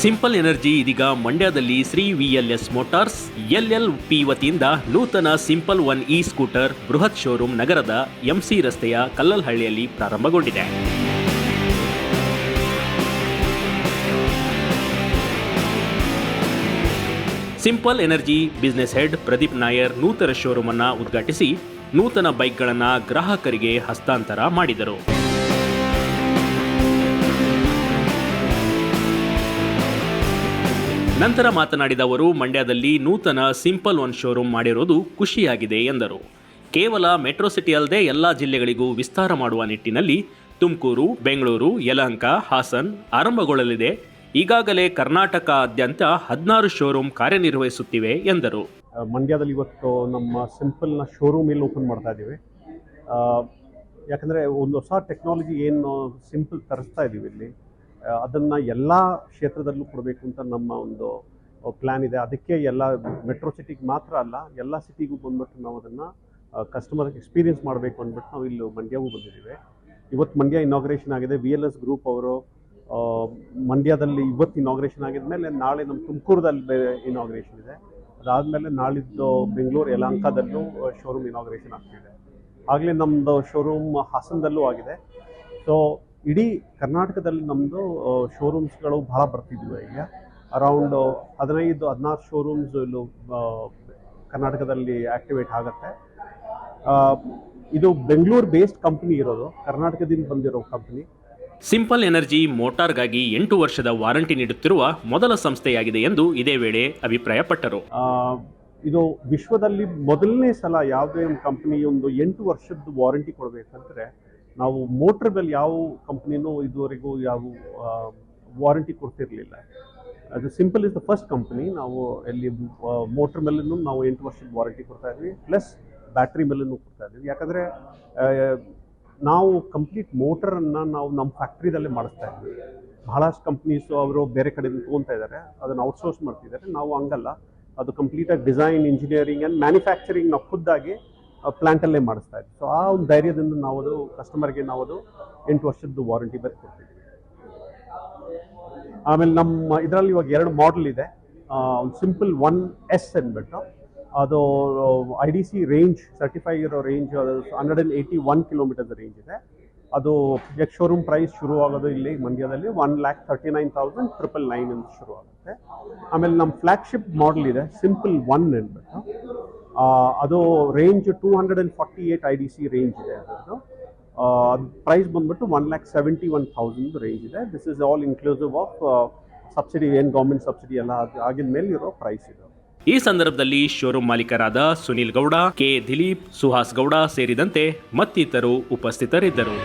Simple energy ಇದೀಗ ಮಂಡ್ಯದಲ್ಲಿ Shri V L S motors L L P ವತಿಯಿಂದ ನೂತನ ಸಿಂಪಲ್ ಒನ್ ಇ ಸ್ಕೂಟರ್ ಬೃಹತ್ ಶೋರೂಮ್ ನಗರದ ಎಂಸಿ ರಸ್ತೆಯ ಕಲ್ಲಲ್ಹಳ್ಳಿಯಲ್ಲಿ ಪ್ರಾರಂಭಗೊಂಡಿದೆ. Simple energy business head Pradeep Nair ನೂತನ ಶೋರೂಮ್ ಅನ್ನ ಉದ್ಘಾಟಿಸಿ ನೂತನ ಬೈಕ್ಗಳನ್ನು ಗ್ರಾಹಕರಿಗೆ ಹಸ್ತಾಂತರ ಮಾಡಿದರು. ನಂತರ ಮಾತನಾಡಿದ ಅವರು, ಮಂಡ್ಯದಲ್ಲಿ ನೂತನ ಸಿಂಪಲ್ ಒನ್ ಶೋರೂಮ್ ಮಾಡಿರೋದು ಖುಷಿಯಾಗಿದೆ ಎಂದರು. ಕೇವಲ ಮೆಟ್ರೋ ಸಿಟಿ ಅಲ್ಲದೆ ಎಲ್ಲ ಜಿಲ್ಲೆಗಳಿಗೂ ವಿಸ್ತಾರ ಮಾಡುವ ನಿಟ್ಟಿನಲ್ಲಿ ತುಮಕೂರು, ಬೆಂಗಳೂರು, ಯಲಹಂಕ, ಹಾಸನ್ ಆರಂಭಗೊಳ್ಳಲಿದೆ. ಈಗಾಗಲೇ ಕರ್ನಾಟಕದಾದ್ಯಂತ ಹದಿನಾರು ಶೋರೂಮ್ ಕಾರ್ಯನಿರ್ವಹಿಸುತ್ತಿವೆ ಎಂದರು. ಮಂಡ್ಯದಲ್ಲಿ ಇವತ್ತು ನಮ್ಮ ಸಿಂಪಲ್ನ ಶೋರೂಮ್ ಇಲ್ಲಿ ಓಪನ್ ಮಾಡ್ತಾ ಇದ್ದೀವಿ. ಯಾಕಂದರೆ ಒಂದು ಹೊಸ ಟೆಕ್ನಾಲಜಿ ಏನು ಸಿಂಪಲ್ ತರಿಸ್ತಾ ಇದ್ದೀವಿ ಇಲ್ಲಿ. ಅದನ್ನು ಎಲ್ಲ ಕ್ಷೇತ್ರದಲ್ಲೂ ಕೊಡಬೇಕು ಅಂತ ನಮ್ಮ ಒಂದು ಪ್ಲ್ಯಾನ್ ಇದೆ. ಅದಕ್ಕೆ ಎಲ್ಲ ಮೆಟ್ರೋ ಸಿಟಿಗೆ ಮಾತ್ರ ಅಲ್ಲ, ಎಲ್ಲ ಸಿಟಿಗೂ ಬಂದ್ಬಿಟ್ಟು ನಾವು ಅದನ್ನು ಕಸ್ಟಮರ್ ಎಕ್ಸ್ಪೀರಿಯನ್ಸ್ ಮಾಡಬೇಕು ಅಂದ್ಬಿಟ್ಟು ನಾವು ಇಲ್ಲಿ ಮಂಡ್ಯಗೂ ಬಂದಿದ್ದೀವಿ. ಇವತ್ತು ಮಂಡ್ಯ ಇನಾಗ್ರೇಷನ್ ಆಗಿದೆ. ವಿ ಎಲ್ ಎಸ್ ಗ್ರೂಪ್ ಅವರು ಮಂಡ್ಯದಲ್ಲಿ ಇವತ್ತು ಇನಾಗ್ರೇಷನ್ ಆಗಿದ ಮೇಲೆ ನಾಳೆ ನಮ್ಮ ತುಮಕೂರದಲ್ಲಿ ಇನಾಗ್ರೇಷನ್ ಇದೆ. ಅದಾದಮೇಲೆ ನಾಳಿದ್ದು ಬೆಂಗಳೂರು ಯಲಹಂಕದಲ್ಲೂ ಶೋರೂಮ್ ಇನಾಗ್ರೇಷನ್ ಆಗ್ತಿದೆ. ಆಗಲೇ ನಮ್ಮದು ಶೋರೂಮ್ ಹಾಸನದಲ್ಲೂ ಆಗಿದೆ. ಸೊ ಇಡೀ ಕರ್ನಾಟಕದಲ್ಲಿ ನಮ್ಮದು ಶೋರೂಮ್ಸ್ಗಳು ಭಾಳ ಬರ್ತಿದ್ವಿ ಈಗ. ಅರೌಂಡ್ ಹದಿನೈದು ಹದಿನಾರು ಶೋರೂಮ್ಸ್ ಇಲ್ಲೂ ಕರ್ನಾಟಕದಲ್ಲಿ ಆ್ಯಕ್ಟಿವೇಟ್ ಆಗುತ್ತೆ. ಇದು ಬೆಂಗಳೂರು ಬೇಸ್ಡ್ ಕಂಪ್ನಿ ಇರೋದು ಕರ್ನಾಟಕದಿಂದ ಬಂದಿರೋ ಕಂಪ್ನಿ ಸಿಂಪಲ್ ಎನರ್ಜಿ ಮೋಟಾರ್ಗಾಗಿ ಎಂಟು ವರ್ಷದ ವಾರಂಟಿ ನೀಡುತ್ತಿರುವ ಮೊದಲ ಸಂಸ್ಥೆಯಾಗಿದೆ ಎಂದು ಇದೇ ವೇಳೆ ಅಭಿಪ್ರಾಯಪಟ್ಟರು. ಇದು ವಿಶ್ವದಲ್ಲಿ ಮೊದಲನೇ ಸಲ ಯಾವುದೇ ಒಂದು ಕಂಪ್ನಿ ಒಂದು ಎಂಟು ವರ್ಷದ ವಾರಂಟಿ ಕೊಡಬೇಕಂದ್ರೆ ನಾವು ಮೋಟ್ರ್ ಮೇಲೆ ಯಾವ ಕಂಪ್ನಿನೂ ಇದುವರೆಗೂ ಯಾವ ವಾರಂಟಿ ಕೊಡ್ತಿರಲಿಲ್ಲ. ಅದು simple is the first company ನಾವು ಎಲ್ಲಿ ಮೋಟ್ರ್ ಮೇಲೂ ನಾವು ಎಂಟು ವರ್ಷದ ವಾರಂಟಿ ಕೊಡ್ತಾ ಇದ್ವಿ ಪ್ಲಸ್ ಬ್ಯಾಟ್ರಿ ಮೇಲೂ ಕೊಡ್ತಾ ಇದ್ವಿ. ಯಾಕಂದರೆ ನಾವು ಕಂಪ್ಲೀಟ್ ಮೋಟರನ್ನು ನಾವು ನಮ್ಮ ಫ್ಯಾಕ್ಟ್ರಿದಲ್ಲೇ ಮಾಡಿಸ್ತಾ ಇದ್ವಿ. ಬಹಳಷ್ಟು ಕಂಪ್ನೀಸು ಅವರು ಬೇರೆ ಕಡೆಯಿಂದ ತೊಗೊತಾ ಇದ್ದಾರೆ ಅದನ್ನು ಔಟ್ಸೋರ್ಸ್ ಮಾಡ್ತಿದ್ದಾರೆ ನಾವು ಹಂಗಲ್ಲ. ಅದು ಕಂಪ್ಲೀಟಾಗಿ ಡಿಸೈನ್ ಇಂಜಿನಿಯರಿಂಗ್ ಆ್ಯಂಡ್ ಮ್ಯಾನುಫ್ಯಾಕ್ಚರಿಂಗ್ ನಾವು ಖುದ್ದಾಗಿ ಪ್ಲ್ಯಾಂಟಲ್ಲೇ ಮಾಡಿಸ್ತಾ ಇದ್ವಿ. ಸೊ ಆ ಒಂದು ಧೈರ್ಯದಿಂದ ನಾವು ಅದು ಕಸ್ಟಮರ್ಗೆ ನಾವು ಅದು ಎಂಟು ವರ್ಷದ್ದು ವಾರಂಟಿ ಬೇರೆ ಕೊಡ್ತೀವಿ ಆಮೇಲೆ ನಮ್ಮ ಇದರಲ್ಲಿ ಇವಾಗ ಎರಡು ಮಾಡೆಲ್ ಇದೆ. ಒಂದು ಸಿಂಪಲ್ ಒನ್ ಎಸ್ ಅಂದ್ಬಿಟ್ಟು, ಅದು I D C range certify ಇರೋ range hundred and eighty one kilometers range ಇದೆ. ಅದು ಎಕ್ ಶೋರೂಮ್ ಪ್ರೈಸ್ ಶುರು ಆಗೋದು ಇಲ್ಲಿ ಮಂಡ್ಯದಲ್ಲಿ one lakh thirty nine thousand triple nine ಅಂತ ಶುರು ಆಗುತ್ತೆ. ಆಮೇಲೆ ನಮ್ಮ ಫ್ಲ್ಯಾಗ್ಶಿಪ್ ಮಾಡೆಲ್ ಇದೆ ಸಿಂಪಲ್ ಒನ್ ಅಂದ್ಬಿಟ್ಟು. ಅದು range two hundred and forty eight I D C range ಇದೆ ಅದರದ್ದು ಅದು ಪ್ರೈಸ್ ಬಂದ್ಬಿಟ್ಟು one lakh seventy one thousand range ಇದೆ this is all inclusive of subsidy ಏನು ಗೌರ್ಮೆಂಟ್ ಸಬ್ಸಿಡಿ ಎಲ್ಲ ಆಗಿದ ಮೇಲೆ ಇರೋ ಪ್ರೈಸ್ ಇದು. ಈ ಸಂದರ್ಭದಲ್ಲಿ ಶೋರೂಮ್ ಮಾಲೀಕರಾದ ಸುನಿಲ್ ಗೌಡ, ಕೆ ದಿಲೀಪ್, ಸುಹಾಸ್ ಗೌಡ ಸೇರಿದಂತೆ ಮತ್ತಿತರರು ಉಪಸ್ಥಿತರಿದ್ದರು.